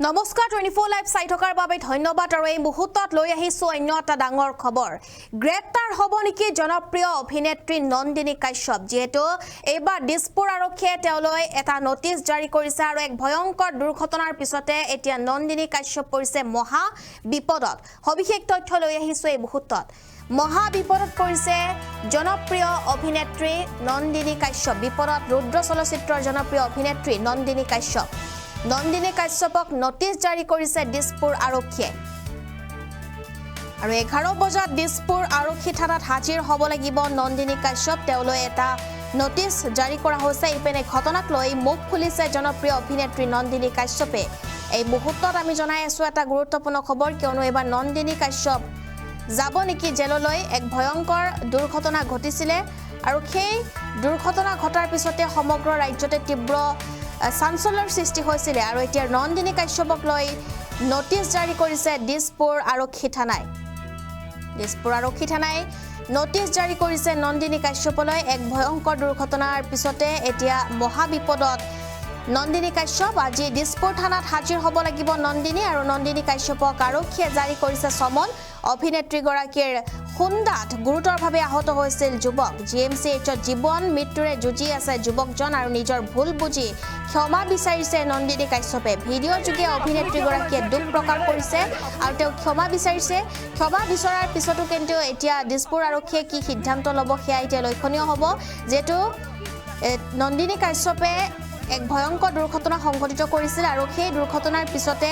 নমস্কাৰ twenty four live চাই থকাৰ বাবে ধন্যবাদ আৰু এই মুহূৰ্তত লৈ আহিছোঁ অন্য এটা ডাঙৰ খবৰ। গ্ৰেপ্তাৰ হ'ব নেকি জনপ্ৰিয় অভিনেত্ৰী নন্দিনী কাশ্যপ? যিহেতু এইবাৰ দিছপুৰ আৰক্ষীয়ে তেওঁলৈ এটা নটিচ জাৰি কৰিছে আৰু এক ভয়ংকৰ দুৰ্ঘটনাৰ পিছতে এতিয়া নন্দিনী কাশ্যপ পৰিছে মহা বিপদত। সবিশেষ তথ্য লৈ আহিছোঁ এই মুহূৰ্তত। মহা বিপদত পৰিছে জনপ্ৰিয় অভিনেত্ৰী নন্দিনী কাশ্যপ। বিপদত ৰুদ্ৰ চলচ্চিত্ৰৰ জনপ্ৰিয় অভিনেত্ৰী নন্দিনী কাশ্যপ। নন্দিনী কাশ্যপক নটিচ জাৰি কৰিছে দিছপুৰ আৰক্ষীয়ে। আৰু এঘাৰ বজাত দিছপুৰ আৰক্ষী থানাত হাজিৰ হ'ব লাগিব নন্দিনী কাশ্যপ। তেওঁলৈ এটা নটিচ জাৰি কৰা হৈছে। ইপিনে ঘটনাক লৈ মুখ খুলিছে জনপ্ৰিয় অভিনেত্ৰী নন্দিনী কাশ্যপে। এই মুহূৰ্তত আমি জনাই আছোঁ এটা গুৰুত্বপূৰ্ণ খবৰ, কিয়নো এইবাৰ নন্দিনী কাশ্যপ যাব নেকি জেললৈ? এক ভয়ংকৰ দুৰ্ঘটনা ঘটিছিলে। আৰু সেই দুৰ্ঘটনা ঘটাৰ পিছতে সমগ্ৰ ৰাজ্যতে তীব্ৰ আহ, চাঞ্চল্যৰ সৃষ্টি হৈছিলে আৰু এতিয়া নন্দিনী কাশ্যপক লৈ নটিচ জাৰি কৰিছে দিছপুৰ আৰক্ষী থানাই। দিছপুৰ আৰক্ষী থানাই নটিচ জাৰি কৰিছে নন্দিনী কাশ্যপলৈ এক ভয়ংকৰ দুৰ্ঘটনাৰ পিছতে এতিয়া মহা বিপদত নন্দিনী কাশ্যপ, আজি দিছপুৰ থানাত হাজিৰ হ'ব লাগিব নন্দিনী আৰু নন্দিনী কাশ্যপক আৰক্ষীয়ে জাৰি কৰিছে চমন অভিনেত্ৰীগৰাকীৰ খুন্দাত গুৰুতৰভাৱে আহত হৈছিল যুৱক। জি এম চি এইচত জীৱন, মৃত্যুৰে যুঁজি আছে যুৱকজন আৰু নিজৰ ভুল বুজি ক্ষমা বিচাৰিছে নন্দিনী কাশ্যপে। ভিডিঅ' যোগে অভিনেত্ৰীগৰাকীয়ে দুখ প্ৰকাশ কৰিছে আৰু তেওঁ ক্ষমা বিচাৰিছে। ক্ষমা বিচৰাৰ পিছতো কিন্তু এতিয়া দিছপুৰ আৰক্ষীয়ে কি সিদ্ধান্ত ল'ব সেয়া এতিয়া লক্ষণীয় হ'ব। যিহেতু নন্দিনী কাশ্যপে এক ভয়ংকৰ দুৰ্ঘটনা সংঘটিত কৰিছিল আৰু সেই দুৰ্ঘটনাৰ পিছতে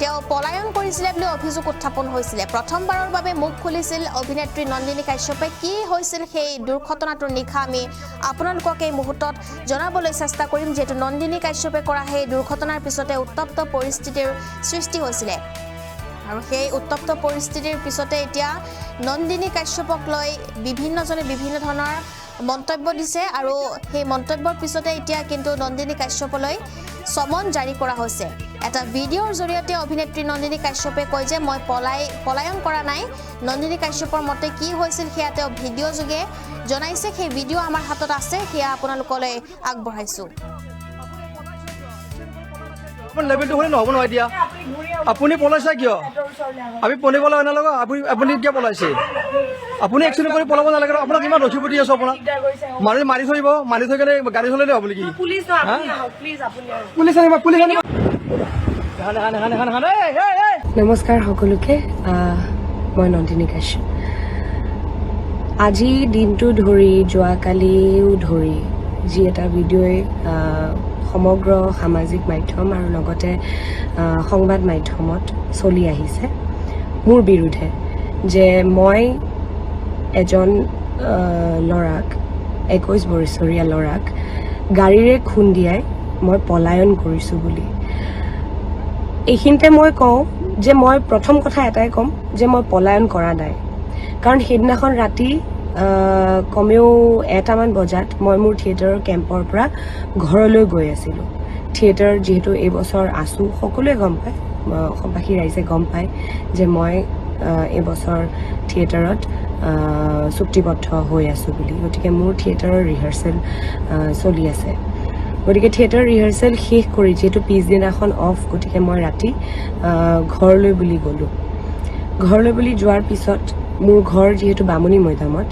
তেওঁ পলায়ন কৰিছিলে বুলি অভিযোগ উত্থাপন হৈছিলে। প্ৰথমবাৰৰ বাবে মুখ খুলিছিল অভিনেত্ৰী নন্দিনী কাশ্যপে। কি হৈছিল সেই দুৰ্ঘটনাটোৰ নিশা আমি আপোনালোকক এই মুহূৰ্তত জনাবলৈ চেষ্টা কৰিম, যিহেতু নন্দিনী কাশ্যপে কৰা সেই দুৰ্ঘটনাৰ পিছতে উত্তপ্ত পৰিস্থিতিৰ সৃষ্টি হৈছিলে। আৰু সেই উত্তপ্ত পৰিস্থিতিৰ পিছতে এতিয়া নন্দিনী কাশ্যপক লৈ বিভিন্নজনে বিভিন্ন ধৰণৰ মন্তব্য দিছে আৰু সেই মন্তব্যৰ পিছতে এতিয়া কিন্তু নন্দিনী কাশ্যপলৈ চমন জাৰি কৰা হৈছে। এটা ভিডিঅ'ৰ জৰিয়তে অভিনেত্ৰী নন্দিনী কাশ্যপে কয় যে, মই পলাই, পলায়ন কৰা নাই। নন্দিনী কাশ্যপৰ মতে কি হৈছিল সেয়া তেওঁ ভিডিঅ' যোগে জনাইছে। সেই ভিডিঅ' আমাৰ হাতত আছে, সেয়া আপোনালোকলৈ আগবঢ়াইছোঁ। আপোনাৰ লেভেলটো হ'লে নহ'ব নহয় এতিয়া। আপুনি পলাইছে কিয়? আমি অনা লগা আপুনি আপুনি কিয় পলাইছে? আপুনি একচুৱেলি কৰি পলাব নালাগে আপোনাক ইমান ৰখি দি আছো আপোনাক মানুহ মাৰি থৈ দিব মাৰি থৈ কেনে গাড়ী চলালে হ'ব নেকি পুলিচ আনিব পুলিচ আনিব। নমস্কাৰ সকলোকে মই নন্দিনী কাশ্যপ আজি দিনটো ধৰি যোৱাকালিও ধৰি যি এটা ভিডিঅ'ই সমগ্ৰ সামাজিক মাধ্যম আৰু লগতে সংবাদ মাধ্যমত চলি আহিছে। মোৰ বিৰুদ্ধে যে মই এজন ল'ৰাক একৈছ বছৰীয়া ল'ৰাক গাড়ীৰে খুন্দিয়াই মই পলায়ন কৰিছোঁ বুলি। এইখিনিতে মই কওঁ যে মই প্ৰথম কথা এটাই ক'ম যে মই পলায়ন কৰা নাই। কাৰণ সেইদিনাখন ৰাতি কমেও এটামান বজাত মই মোৰ থিয়েটাৰৰ কেম্পৰ পৰা ঘৰলৈ গৈ আছিলোঁ। থিয়েটাৰ যিহেতু এইবছৰ আছোঁ সকলোৱে গম পায় অসমবাসী ৰাইজে গম পায় যে মই এইবছৰ থিয়েটাৰত চুক্তিবদ্ধ হৈ আছোঁ বুলি। গতিকে মোৰ থিয়েটাৰৰ ৰিহাৰ্চেল চলি আছে। গতিকে থিয়েটাৰ ৰিহাৰ্চেল শেষ কৰি যিহেতু পিছদিনাখন অফ গতিকে মই ৰাতি ঘৰলৈ বুলি গ'লোঁ। ঘৰলৈ বুলি যোৱাৰ পিছত মোৰ ঘৰ যিহেতু বামুণী মৈদামত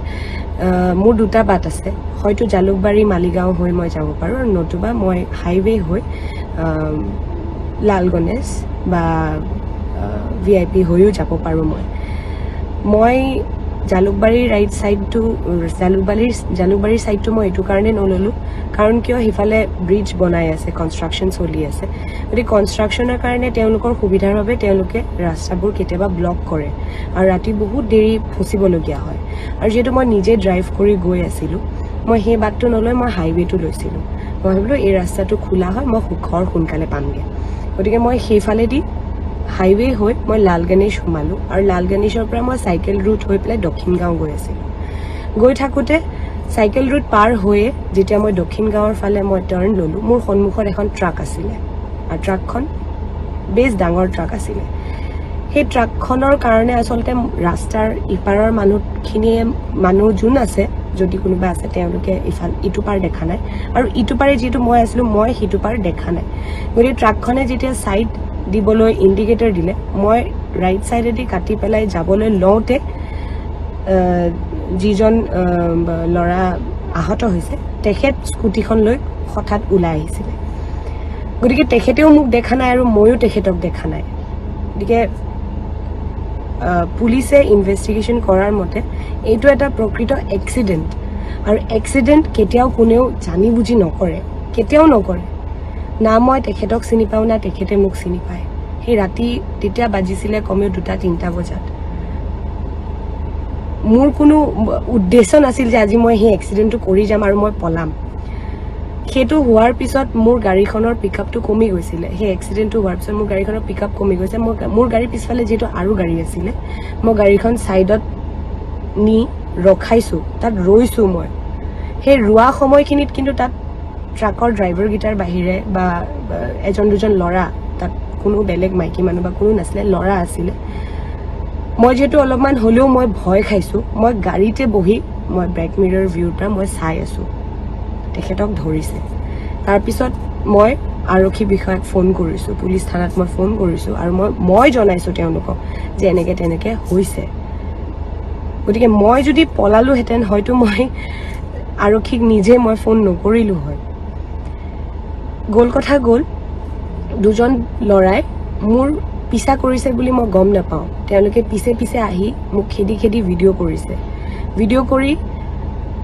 মোৰ দুটা বাট আছে। হয়তো জালুকবাৰী মালিগাঁও হৈ মই যাব পাৰোঁ আৰু নতুবা মই হাইৱে হৈ লাল গণেশ বা ভি আই পি হৈও যাব পাৰোঁ মই। মই জালুকবাৰীৰ ৰাইট ছাইডটো জালুকবাৰীৰ জালুকবাৰীৰ ছাইডটো মই এইটো কাৰণে নল'লোঁ। কাৰণ কিয় সিফালে ব্ৰিজ বনাই আছে কনষ্ট্ৰাকশ্যন চলি আছে। গতিকে কনষ্ট্ৰাকশ্যনৰ কাৰণে তেওঁলোকৰ সুবিধাৰ বাবে তেওঁলোকে ৰাস্তাবোৰ কেতিয়াবা ব্লক কৰে। আৰু ৰাতি বহুত দেৰি ফচিবলগীয়া হয়। আৰু যিহেতু মই নিজে ড্ৰাইভ কৰি গৈ আছিলোঁ মই সেই বাটটো নলৈ মই হাইৱেটো লৈছিলোঁ। মই ভাবিলোঁ এই ৰাস্তাটো খোলা হয় মই ঘৰ সোনকালে পামগৈ। গতিকে মই সেইফালেদি হাইৱে হৈ মই লাল গণেশ সোমালোঁ আৰু লাল গণেশৰ পৰা মই চাইকেল ৰুট হৈ পেলাই দক্ষিণ গাঁও গৈ আছিলোঁ। গৈ থাকোঁতে চাইকেল ৰুট পাৰ হৈয়ে যেতিয়া মই দক্ষিণ গাঁৱৰ ফালে মই টাৰ্ণ ল'লোঁ, মোৰ সন্মুখত এখন ট্ৰাক আছিলে। আৰু ট্ৰাকখন বেছ ডাঙৰ ট্ৰাক আছিলে। সেই ট্ৰাকখনৰ কাৰণে আচলতে ৰাস্তাৰ ইপাৰৰ মানুহখিনিয়ে, মানুহ যোন আছে, যদি কোনোবা আছে, তেওঁলোকে ইফাল ইটো পাৰ দেখা নাই। আৰু ইটো পাৰে যিহেতু মই আছিলোঁ, মই সিটো পাৰ দেখা নাই। গতিকে ট্ৰাকখনে যেতিয়া ছাইড দিবলৈ ইণ্ডিকেটৰ দিলে, মই ৰাইট ছাইডেদি কাটি পেলাই যাবলৈ লওঁতে যিজন ল'ৰা আহত হৈছে, তেখেত স্কুটিখন লৈ হঠাৎ ওলাই আহিছিলে। গতিকে তেখেতেও মোক দেখা নাই আৰু ময়ো তেখেতক দেখা নাই। গতিকে পুলিচে ইনভেষ্টিগেশ্যন কৰাৰ মতে, এইটো এটা প্ৰকৃত এক্সিডেণ্ট আৰু এক্সিডেণ্ট কেতিয়াও কোনেও জানি বুজি নকৰে, কেতিয়াও নকৰে। না মই তেখেতক চিনি পাওঁ না তেখেতে মোক চিনি পায়। সেই ৰাতি তেতিয়া বাজিছিলে কমেও দুটা তিনিটা বজাত। মোৰ কোনো উদ্দেশ্য নাছিল যে আজি মই সেই এক্সিডেণ্টটো কৰি যাম আৰু মই পলাম। সেইটো হোৱাৰ পিছত মোৰ গাড়ীখনৰ পিক আপটো কমি গৈছিলে। সেই এক্সিডেণ্টটো হোৱাৰ পিছত মোৰ গাড়ীখনৰ পিক আপ কমি গৈছে। মোৰ মোৰ গাড়ীৰ পিছফালে যিহেতু আৰু গাড়ী আছিলে মই গাড়ীখন ছাইডত নি ৰখাইছোঁ তাত ৰৈছোঁ মই। সেই ৰোৱা সময়খিনিত কিন্তু তাত ট্ৰাকৰ ড্ৰাইভাৰকেইটাৰ বাহিৰে বা এজন দুজন ল'ৰা, তাত কোনো বেলেগ মাইকী মানুহ বা কোনো নাছিলে, ল'ৰা আছিলে। মই যিহেতু অলপমান হ'লেও মই ভয় খাইছোঁ। মই গাড়ীতে বহি মই বেক মিৰৰ ভিউৰ পৰা মই চাই আছোঁ। তেখেতক ধৰিছে। তাৰপিছত মই আৰক্ষী বিষয়াক ফোন কৰিছোঁ। পুলিচ থানাত মই ফোন কৰিছোঁ আৰু মই মই জনাইছোঁ তেওঁলোকক যে এনেকৈ তেনেকৈ হৈছে। গতিকে মই যদি পলালোহেঁতেন, হয়তো মই আৰক্ষীক নিজে মই ফোন নকৰিলোঁ হয় গ'ল কথা গ'ল। দুজন ল'ৰাই মোৰ পিছা কৰিছে বুলি মই গম নাপাওঁ। তেওঁলোকে পিছে পিছে আহি মোক খেদি খেদি ভিডিঅ' কৰিছে। ভিডিঅ' কৰি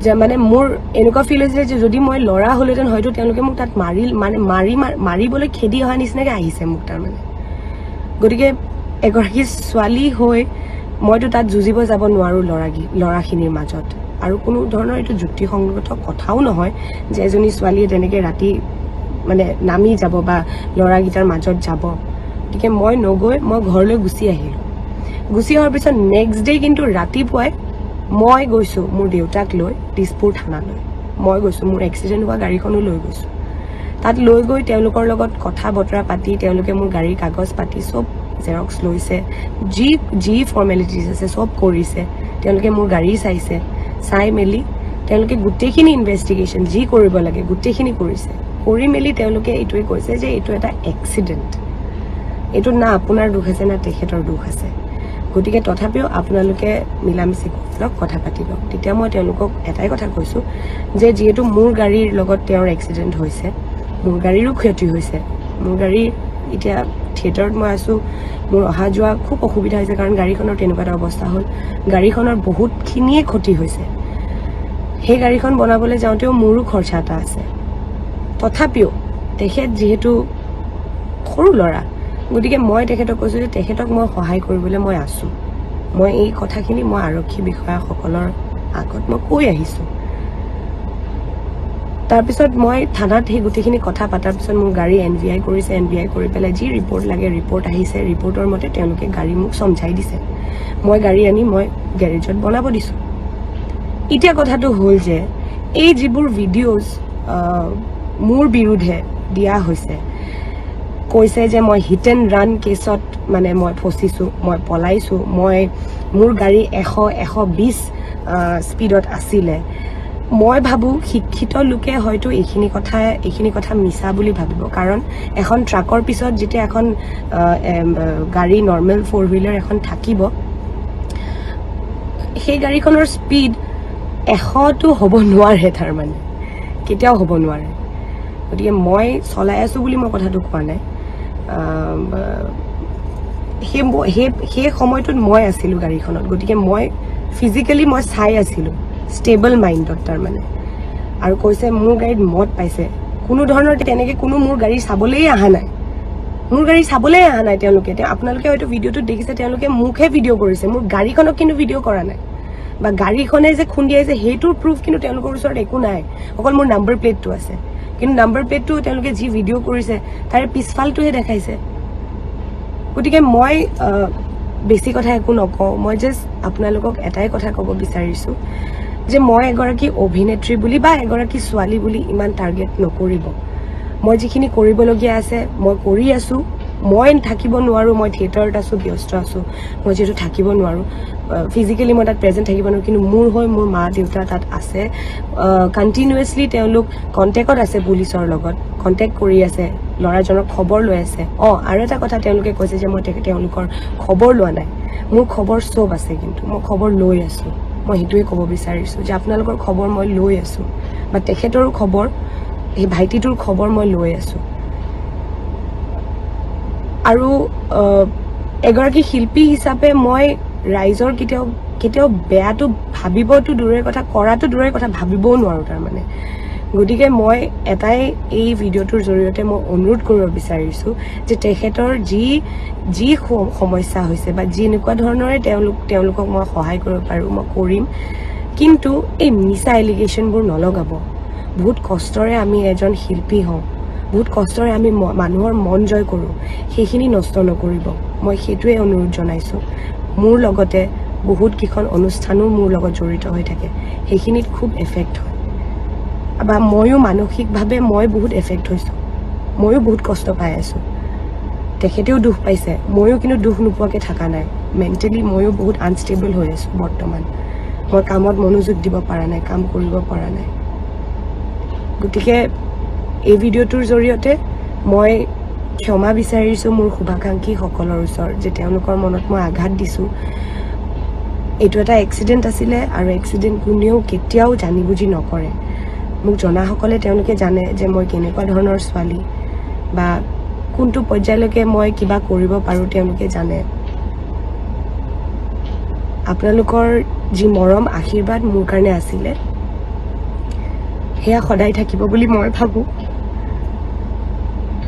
যে মানে মোৰ এনেকুৱা ফিল হৈছিলে যে যদি মই ল'ৰা হ'লোহেঁতেন হয়তো তেওঁলোকে মোক তাত মাৰি মানে মাৰি মাৰ- মাৰিবলৈ খেদি অহা নিচিনাকৈ আহিছে মোক তাৰমানে। গতিকে এগৰাকী ছোৱালী হৈ মইতো তাত যুঁজিব যাব নোৱাৰোঁ ল'ৰাগী ল'ৰাখিনিৰ মাজত। আৰু কোনো ধৰণৰ এইটো যুক্তিসংগত কথাও নহয় যে এজনী ছোৱালীয়ে তেনেকৈ ৰাতি মানে নামি যাব বা ল'ৰাকেইটাৰ মাজত যাব। গতিকে মই নগৈ, মই ঘৰলৈ গুচি আহিলোঁ। গুচি অহাৰ পিছত নেক্সট ডে কিন্তু ৰাতিপুৱাই মই গৈছোঁ মোৰ দেউতাক লৈ দিছপুৰ থানালৈ। মই গৈছোঁ, মোৰ এক্সিডেণ্ট হোৱা গাড়ীখনো লৈ গৈছোঁ। তাত লৈ গৈ তেওঁলোকৰ লগত কথা বতৰা পাতি তেওঁলোকে মোৰ গাড়ীৰ কাগজ পাতি চব জেৰক্স লৈছে, যি যি ফৰ্মেলিটিজ আছে চব কৰিছে। তেওঁলোকে মোৰ গাড়ী চাইছে, চাই মেলি তেওঁলোকে গোটেইখিনি ইনভেষ্টিগেশ্যন যি কৰিব লাগে, গোটেইখিনি কৰিছে। কৰি মেলি তেওঁলোকে এইটোৱে কৈছে যে এইটো এটা এক্সিডেণ্ট এইটোত না আপোনাৰ দুখ আছে না তেখেতৰ দুখ আছে। গতিকে তথাপিও আপোনালোকে মিলা মিছি কৰি লওক কথা পাতি লওক তেতিয়া মই তেওঁলোকক এটাই কথা কৈছোঁ যে যিহেতু মোৰ গাড়ীৰ লগত তেওঁৰ এক্সিডেণ্ট হৈছে মোৰ গাড়ীৰো ক্ষতি হৈছে মোৰ গাড়ী এতিয়া থিয়েটাৰত মই আছোঁ মোৰ অহা যোৱা খুব অসুবিধা হৈছে কাৰণ গাড়ীখনৰ তেনেকুৱা এটা অৱস্থা হ'ল। গাড়ীখনৰ বহুতখিনিয়ে ক্ষতি হৈছে। সেই গাড়ীখন বনাবলৈ যাওঁতেও মোৰো খৰচা এটা আছে। তথাপিও তেখেত যিহেতু সৰু ল'ৰা গতিকে মই তেখেতক কৈছোঁ যে তেখেতক মই সহায় কৰিবলৈ মই আছোঁ। মই এই কথাখিনি মই আৰক্ষী বিষয়াসকলৰ আগত মই কৈ আহিছোঁ। তাৰপিছত মই থানাত সেই গোটেইখিনি কথা পতাৰ পিছত মোৰ গাড়ী এন ভি আই কৰিছে এন ভি আই কৰি পেলাই যি ৰিপৰ্ট লাগে ৰিপৰ্ট আহিছে ৰিপৰ্টৰ মতে তেওঁলোকে গাড়ী মোক চমঝাই দিছে। মই গাড়ী আনি মই গেৰেজত বনাব দিছোঁ। এতিয়া কথাটো হ'ল যে এই যিবোৰ ভিডিঅ'জ মোৰ বিৰুদ্ধে দিয়া হৈছে। কৈছে যে মই হিট এণ্ড ৰাণ কেছত মানে মই ফচিছোঁ মই পলাইছোঁ মই মোৰ গাড়ী এশ এশ বিছ স্পীডত আছিলে। মই ভাবোঁ শিক্ষিত লোকে হয়তো এইখিনি কথা এইখিনি কথা মিছা বুলি ভাবিব। কাৰণ এখন ট্ৰাকৰ পিছত যেতিয়া এখন গাড়ী নৰ্মেল ফ'ৰ হুইলাৰ এখন থাকিব সেই গাড়ীখনৰ স্পীড এশটো হ'ব নোৱাৰে তাৰমানে। কেতিয়াও হ'ব নোৱাৰে। গতিকে মই চলাই আছোঁ বুলি মই কথাটো কোৱা নাই। সেই সেই সময়টোত মই আছিলোঁ গাড়ীখনত। গতিকে মই ফিজিকেলি মই চাই আছিলোঁ ষ্টেবল মাইণ্ডত তাৰমানে। আৰু কৈছে, মোৰ গাড়ীত মদ পাইছে। কোনো ধৰণৰ তেনেকৈ কোনো মোৰ গাড়ী চাবলৈয়ে অহা নাই। মোৰ গাড়ী চাবলৈয়ে অহা নাই তেওঁলোকে। তেওঁ আপোনালোকে হয়তো ভিডিঅ'টোত দেখিছে, তেওঁলোকে মোকহে ভিডিঅ' কৰিছে। মোৰ গাড়ীখনক কিন্তু ভিডিঅ' কৰা নাই। বা গাড়ীখনে যে খুন্দিয়াইছে, সেইটোৰ প্ৰুফ কিন্তু তেওঁলোকৰ ওচৰত একো নাই। অকল মোৰ নাম্বাৰ প্লেটটো আছে। কিন্তু নাম্বাৰ প্লেটটো তেওঁলোকে যি ভিডিঅ' কৰিছে তাৰে পিছফালটোহে দেখাইছে। গতিকে মই বেছি কথা একো নকওঁ। মই জাষ্ট আপোনালোকক এটাই কথা ক'ব বিচাৰিছোঁ যে মই এগৰাকী অভিনেত্ৰী বুলি বা এগৰাকী ছোৱালী বুলি ইমান টাৰ্গেট নকৰিব। মই যিখিনি কৰিবলগীয়া আছে মই কৰি আছোঁ। মই থাকিব নোৱাৰোঁ মই থিয়েটাৰত আছোঁ ব্যস্ত আছোঁ। মই যিহেতু থাকিব নোৱাৰোঁ। ফিজিকেলি মই তাত প্ৰেজেণ্ট থাকিব নোৱাৰোঁ কিন্তু মোৰ হৈ মোৰ মা দেউতা তাত আছে। কণ্টিনিউৱাছলি তেওঁলোক কণ্টেক্টত আছে পুলিচৰ লগত কণ্টেক্ট কৰি আছে ল'ৰাজনক খবৰ লৈ আছে। অঁ আৰু এটা কথা তেওঁলোকে কৈছে যে মই তেওঁলোকৰ খবৰ লোৱা নাই। মোৰ খবৰ চব আছে কিন্তু মই খবৰ লৈ আছোঁ। মই সেইটোৱে ক'ব বিচাৰিছোঁ যে আপোনালোকৰ খবৰ মই লৈ আছোঁ বা তেখেতৰো খবৰ সেই ভাইটিটোৰ খবৰ মই লৈ আছোঁ। আৰু এগৰাকী শিল্পী হিচাপে মই ৰাইজৰ কেতিয়াও কেতিয়াও বেয়াটো ভাবিবতো দূৰৰে কথা কৰাটো দূৰৰে কথা ভাবিবও নোৱাৰোঁ তাৰমানে। গতিকে মই এটাই এই ভিডিঅ'টোৰ জৰিয়তে মই অনুৰোধ কৰিব বিচাৰিছোঁ যে তেখেতৰ যি যি সমস্যা হৈছে বা যি এনেকুৱা ধৰণৰে তেওঁলোক তেওঁলোকক মই সহায় কৰিব পাৰোঁ মই কৰিম। কিন্তু এই মিছা এলিগেশ্যনবোৰ নলগাব। বহুত কষ্টৰে আমি এজন শিল্পী হওঁ। বহুত কষ্টৰে আমি মানুহৰ মন জয় কৰোঁ। সেইখিনি নষ্ট নকৰিব। মই সেইটোৱে অনুৰোধ জনাইছোঁ। মোৰ লগতে বহুত কেইখন অনুষ্ঠানো মোৰ লগত জড়িত হৈ থাকে। সেইখিনিত খুব এফেক্ট হয়। বা ময়ো মানসিকভাৱে মই বহুত এফেক্ট হৈছোঁ। ময়ো বহুত কষ্ট পাই আছোঁ। তেখেতেও দুখ পাইছে। ময়ো কিন্তু দুখ নোপোৱাকৈ থকা নাই। মেণ্টেলি ময়ো বহুত আনষ্টেবল হৈ আছোঁ বৰ্তমান। মই কামত মনোযোগ দিব পৰা নাই কাম কৰিব পৰা নাই। গতিকে এই ভিডিঅ'টোৰ জৰিয়তে মই ক্ষমা বিচাৰিছোঁ মোৰ শুভাকাংক্ষীসকলৰ ওচৰত যে তেওঁলোকৰ মনত মই আঘাত দিছোঁ। এইটো এটা এক্সিডেণ্ট আছিলে আৰু এক্সিডেণ্ট কোনেও কেতিয়াও জানি বুজি নকৰে। মোক জনাসকলে তেওঁলোকে জানে যে মই কেনেকুৱা ধৰণৰ ছোৱালী বা কোনটো পৰ্যায়লৈকে মই কিবা কৰিব পাৰোঁ তেওঁলোকে জানে। আপোনালোকৰ যি মৰম আশীৰ্বাদ মোৰ কাৰণে আছিলে সেয়া সদায় থাকিব বুলি মই ভাবোঁ।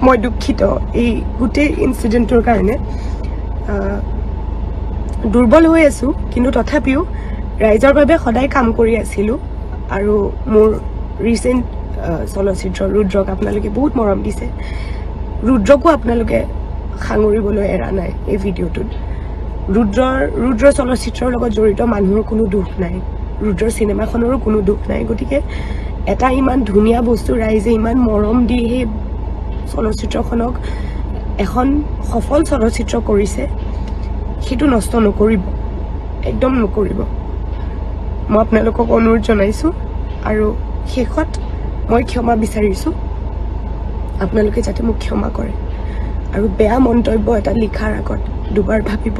মই দুখিত। এই গোটেই ইনচিডেণ্টটোৰ কাৰণে দুৰ্বল হৈ আছোঁ কিন্তু তথাপিও ৰাইজৰ বাবে সদায় কাম কৰি আছিলোঁ আৰু মোৰ ৰিচেণ্ট চলচ্চিত্ৰ ৰুদ্ৰক আপোনালোকে বহুত মৰম দিছে। ৰুদ্ৰকো আপোনালোকে সাঙুৰিবলৈ এৰা নাই এই ভিডিঅ'টোত। ৰুদ্ৰৰ ৰুদ্ৰ চলচ্চিত্ৰৰ লগত জড়িত মানুহৰ কোনো দুখ নাই। ৰুদ্ৰৰ চিনেমাখনৰো কোনো দুখ নাই। গতিকে এটা ইমান ধুনীয়া বস্তু ৰাইজে ইমান মৰম দি সেই চলচ্চিত্ৰখনক এখন সফল চলচ্চিত্ৰ কৰিছে সেইটো নষ্ট নকৰিব একদম নকৰিব। মই আপোনালোকক অনুৰোধ জনাইছোঁ আৰু শেষত মই ক্ষমা বিচাৰিছোঁ আপোনালোকে যাতে মোক ক্ষমা কৰে আৰু বেয়া মন্তব্য এটা লিখাৰ আগত দুবাৰ ভাবিব।